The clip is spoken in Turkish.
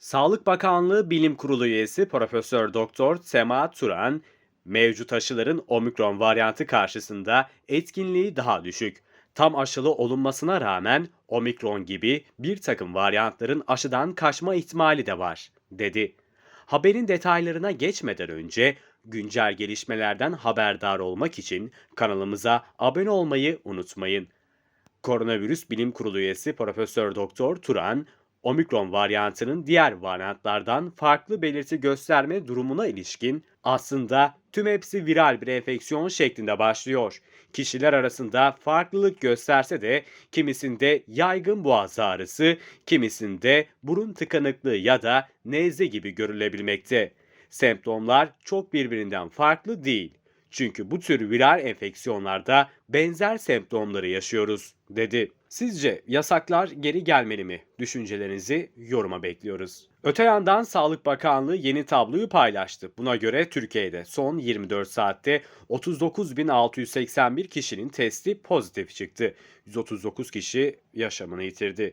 Sağlık Bakanlığı Bilim Kurulu üyesi Profesör Doktor Sema Turan, mevcut aşıların omikron varyantı karşısında etkinliği daha düşük. Tam aşılı olunmasına rağmen omikron gibi bir takım varyantların aşıdan kaçma ihtimali de var, dedi. Haberin detaylarına geçmeden önce güncel gelişmelerden haberdar olmak için kanalımıza abone olmayı unutmayın. Koronavirüs Bilim Kurulu üyesi Profesör Doktor Turan, omikron varyantının diğer varyantlardan farklı belirti gösterme durumuna ilişkin aslında tüm hepsi viral bir enfeksiyon şeklinde başlıyor. Kişiler arasında farklılık gösterse de kimisinde yaygın boğaz ağrısı, kimisinde burun tıkanıklığı ya da nezle gibi görülebilmekte. Semptomlar çok birbirinden farklı değil. Çünkü bu tür viral enfeksiyonlarda benzer semptomları yaşıyoruz, dedi. Sizce yasaklar geri gelmeli mi? Düşüncelerinizi yoruma bekliyoruz. Öte yandan Sağlık Bakanlığı yeni tabloyu paylaştı. Buna göre Türkiye'de son 24 saatte 39.681 kişinin testi pozitif çıktı. 139 kişi yaşamını yitirdi.